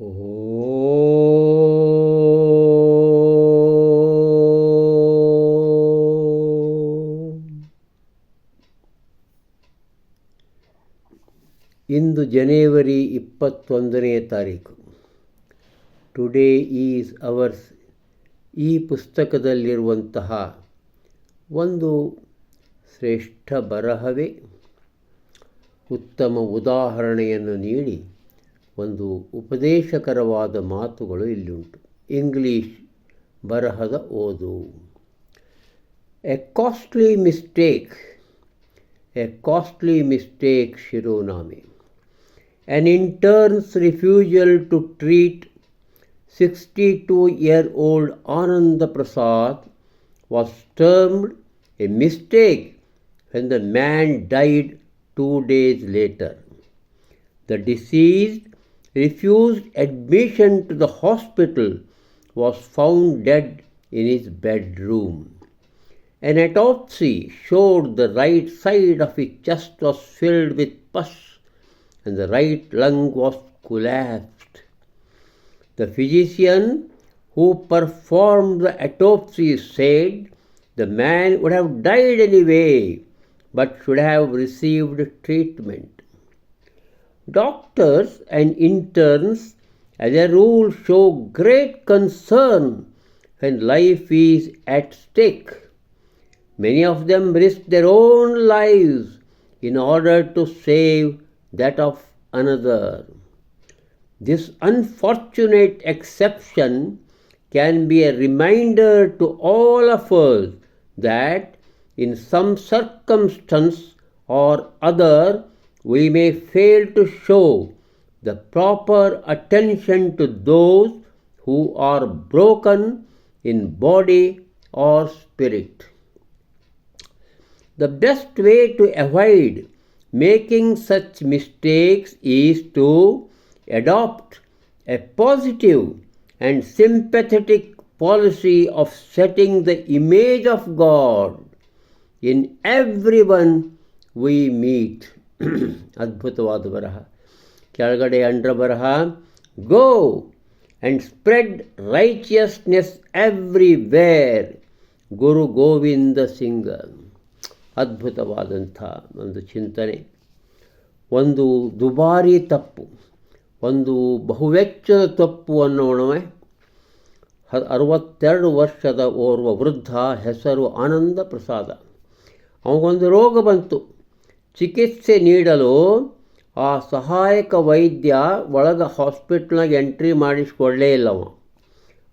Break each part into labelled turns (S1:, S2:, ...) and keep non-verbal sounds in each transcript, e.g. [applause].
S1: ಇಂದು ಜನವರಿ ಇಪ್ಪತ್ತೊಂದನೇ ತಾರೀಕು. Today is ours ಈ ಪುಸ್ತಕದಲ್ಲಿರುವಂತಹ ಒಂದು ಶ್ರೇಷ್ಠ ಬರಹವೇ ಉತ್ತಮ ಉದಾಹರಣೆಯನ್ನು ನೀಡಿ ಒಂದು ಉಪದೇಶಕರವಾದ ಮಾತುಗಳು ಇಲ್ಲಿಂಟು ಇಂಗ್ಲೀಷ್ ಬರಹದ ಓದು a costly mistake a costly mistake ಶಿರೋನಾಮೆ an intern's refusal to treat 62 year old Ananda Prasad was termed a mistake when the man died two days later. The deceased refused admission to the hospital was found dead in his bedroom. An autopsy showed the right side of his chest was filled with pus and the right lung was collapsed. The physician who performed the autopsy said the man would have died anyway, but should have received treatment. Doctors and interns, as a rule, show great concern when life is at stake. Many of them risk their own lives in order to save that of another. This unfortunate exception can be a reminder to all of us that in some circumstance or other we may fail to show the proper attention to those who are broken in body or spirit. The best way to avoid making such mistakes is to adopt a positive and sympathetic policy of setting the image of God in everyone we meet. ಅದ್ಭುತವಾದ ಬರಹ. ಕೆಳಗಡೆ ಅಂಡ್ರ ಬರಹ go and spread righteousness everywhere Guru Gobind Singh. ಅದ್ಭುತವಾದಂಥ ಒಂದು ಚಿಂತನೆ. ಒಂದು ದುಬಾರಿ ತಪ್ಪು, ಒಂದು ಬಹುವೆಚ್ಚದ ತಪ್ಪು ಅನ್ನೋಣವೇ. ಹ, ಅರವತ್ತೆರಡು ವರ್ಷದ ಓರ್ವ ವೃದ್ಧ ಹೆಸರು ಆನಂದ ಪ್ರಸಾದ ಅವಗೊಂದು ರೋಗ ಬಂತು. ಚಿಕಿತ್ಸೆ ನೀಡಲು ಆ ಸಹಾಯಕ ವೈದ್ಯ ಒಳಗ ಹಾಸ್ಪಿಟ್ಲ್ನಾಗ ಎಂಟ್ರಿ ಮಾಡಿಸ್ಕೊಳ್ಳೇ ಇಲ್ಲವ.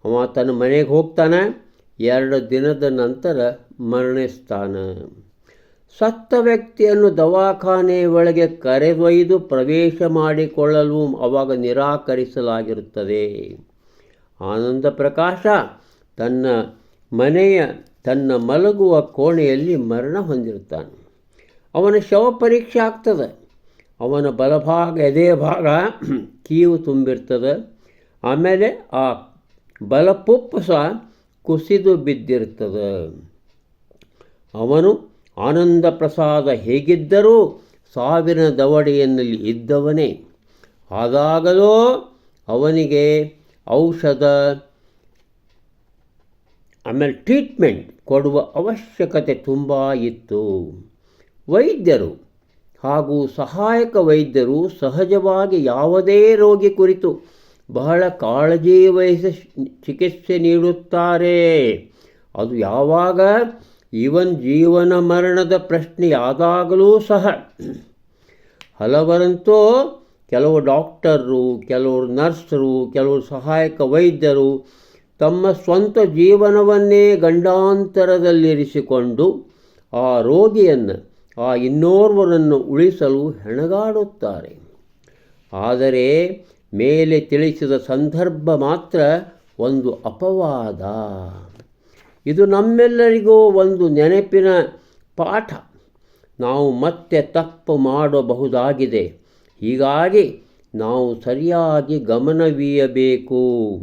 S1: ಅವ ತನ್ನ ಮನೆಗೆ ಹೋಗ್ತಾನೆ, ಎರಡು ದಿನದ ನಂತರ ಮರಣಿಸ್ತಾನೆ. ಸತ್ತ ವ್ಯಕ್ತಿಯನ್ನು ದವಾಖಾನೆ ಒಳಗೆ ಕರೆದೊಯ್ದು ಪ್ರವೇಶ ಮಾಡಿಕೊಳ್ಳಲು ಅವಾಗ ನಿರಾಕರಿಸಲಾಗಿರುತ್ತದೆ. ಆನಂದ ಪ್ರಕಾಶ ತನ್ನ ಮನೆಯ, ತನ್ನ ಮಲಗುವ ಕೋಣೆಯಲ್ಲಿ ಮರಣ ಹೊಂದಿರುತ್ತಾನೆ. ಅವನ ಶವ ಪರೀಕ್ಷೆ ಆಗ್ತದೆ. ಅವನ ಬಲಭಾಗ ಎದೆಯ ಭಾಗ [clears throat] ಕೀವು ತುಂಬಿರ್ತದೆ. ಆಮೇಲೆ ಆ ಬಲಪುಪ್ಪಸ ಕುಸಿದು ಬಿದ್ದಿರ್ತದೆ. ಅವನು ಆನಂದ ಪ್ರಸಾದ ಹೇಗಿದ್ದರೂ ಸಾವಿನ ದವಡೆಯನ್ನಲ್ಲಿ ಇದ್ದವನೇ. ಆದಾಗಲೂ ಅವನಿಗೆ ಔಷಧ, ಆಮೇಲೆ ಟ್ರೀಟ್ಮೆಂಟ್ ಕೊಡುವ ಅವಶ್ಯಕತೆ ತುಂಬ ಇತ್ತು. ವೈದ್ಯರು ಹಾಗೂ ಸಹಾಯಕ ವೈದ್ಯರು ಸಹಜವಾಗಿ ಯಾವುದೇ ರೋಗಿ ಕುರಿತು ಬಹಳ ಕಾಳಜಿ ವಹಿಸಿ ಚಿಕಿತ್ಸೆ ನೀಡುತ್ತಾರೆ. ಅದು ಯಾವಾಗ? ಇವನ್ ಜೀವನ ಮರಣದ ಪ್ರಶ್ನೆಯಾದಾಗಲೂ ಸಹ. ಹಲವರಂತೂ ಕೆಲವು ಡಾಕ್ಟರು ಕೆಲವರು ನರ್ಸರು ಕೆಲವು ಸಹಾಯಕ ವೈದ್ಯರು ತಮ್ಮ ಸ್ವಂತ ಜೀವನವನ್ನೇ ಗಂಡಾಂತರದಲ್ಲಿರಿಸಿಕೊಂಡು ಆ ರೋಗಿಯನ್ನು ಆ ಇನ್ನೋರ್ವರನ್ನು ಉಳಿಸಲು ಹೆಣಗಾಡುತ್ತಾರೆ. ಆದರೆ ಮೇಲೆ ತಿಳಿಸಿದ ಸಂದರ್ಭ ಮಾತ್ರ ಒಂದು ಅಪವಾದ. ಇದು ನಮ್ಮೆಲ್ಲರಿಗೂ ಒಂದು ನೆನಪಿನ ಪಾಠ. ನಾವು ಮತ್ತೆ ತಪ್ಪು ಮಾಡಬಹುದಾಗಿದೆ. ಹೀಗಾಗಿ ನಾವು ಸರಿಯಾಗಿ ಗಮನವೀಯಬೇಕು.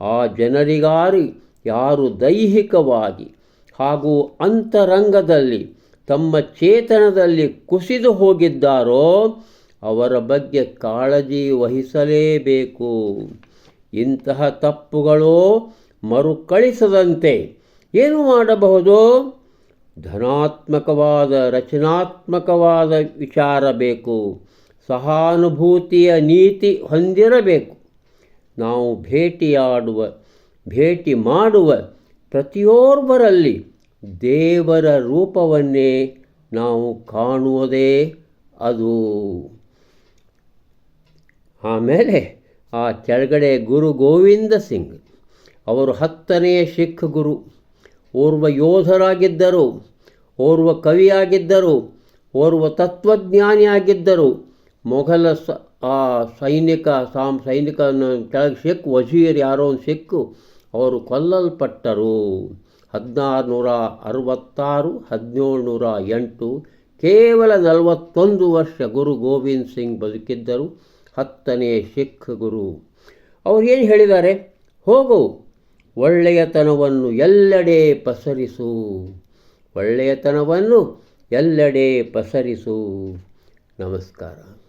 S1: ಆ ಜನರಿಗಾರಿ ಯಾರು ದೈಹಿಕವಾಗಿ ಹಾಗೂ ಅಂತರಂಗದಲ್ಲಿ ತಮ್ಮ ಚೇತನದಲ್ಲಿ ಕುಸಿದು ಹೋಗಿದ್ದಾರೋ ಅವರ ಬಗ್ಗೆ ಕಾಳಜಿ ವಹಿಸಲೇಬೇಕು. ಇಂತಹ ತಪ್ಪುಗಳು ಮರುಕಳಿಸದಂತೆ ಏನು ಮಾಡಬಹುದು? ಧನಾತ್ಮಕವಾದ, ರಚನಾತ್ಮಕವಾದ ವಿಚಾರ ಬೇಕು. ಸಹಾನುಭೂತಿಯ ನೀತಿ ಹೊಂದಿರಬೇಕು. ನಾವು ಭೇಟಿಯಾಡುವ, ಭೇಟಿ ಮಾಡುವ ಪ್ರತಿಯೋರ್ವರಲ್ಲಿ ದೇವರ ರೂಪವನ್ನೇ ನಾವು ಕಾಣುವುದೇ ಅದು. ಆಮೇಲೆ ಆ ಕೆಳಗಡೆ ಗುರು ಗೋವಿಂದ ಸಿಂಗ್, ಅವರು ಹತ್ತನೆಯ ಸಿಖ್ ಗುರು, ಓರ್ವ ಯೋಧರಾಗಿದ್ದರು, ಓರ್ವ ಕವಿಯಾಗಿದ್ದರು, ಓರ್ವ ತತ್ವಜ್ಞಾನಿಯಾಗಿದ್ದರು. ಮೊಘಲ ಸ, ಆ ಸೈನಿಕ, ಸಾಮ್ ಸೈನಿಕನ ಕೆಳಗೆ ಸಿಖ್ ವಜೀರ್ ಯಾರೋ ಒಂದು ಸಿಕ್ಕು ಅವರು ಕೊಲ್ಲಲ್ಪಟ್ಟರು. ಹದಿನಾರು ನೂರ ಅರವತ್ತಾರು ಹದಿನೇಳು ನೂರ ಎಂಟು ಕೇವಲ ನಲವತ್ತೊಂದು ವರ್ಷ ಗುರು ಗೋವಿಂದ್ ಸಿಂಗ್ ಬದುಕಿದ್ದರು. ಹತ್ತನೇ ಸಿಖ್ ಗುರು. ಅವ್ರು ಏನು ಹೇಳಿದ್ದಾರೆ? ಹೋಗು, ಒಳ್ಳೆಯತನವನ್ನು ಎಲ್ಲೆಡೆ ಪಸರಿಸು. ಒಳ್ಳೆಯತನವನ್ನು ಎಲ್ಲೆಡೆ ಪಸರಿಸು. ನಮಸ್ಕಾರ.